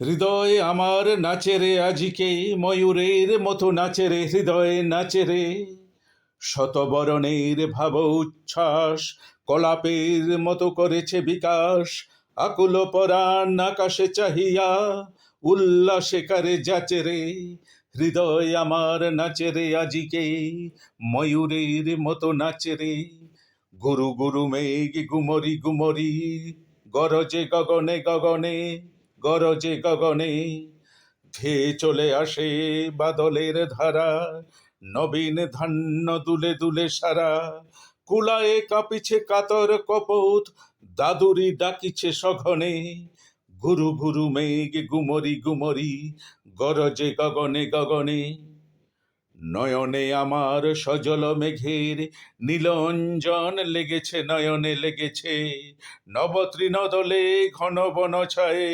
হৃদয় আমার নাচে রে, আজিকে ময়ূরের মতো নাচে রে, হৃদয় নাচে রে। শতবরণের ভাব উচ্ছ্বাস কলাপের মতো করেছে বিকাশ আকুল পরাণ আকাশে চাহিয়া উল্লাসে কারে যাচে রে। হৃদয় আমার নাচে রে, আজিকে ময়ূরের মতো নাচে রে। গুরু গুরু মেঘ গুমরি গুমরি, গরজে গগনে গগনে গরজে গগনে ধেয়ে চলে আসে বাদলের ধারা, নবীন ধান্য দুলে দুলে সারা। কুলায়ে কাঁপিছে কাতর কপোত, দাদুরি ডাকিছে সঘনে। গুরু গুরু মেঘ গুমরি গুমরি, গরজে গগনে গগনে। নয়নে আমার সজল মেঘের নীলঞ্জন লেগেছে, নয়নে লেগেছে। নবতৃণ দলে ঘন বন ছায়ে।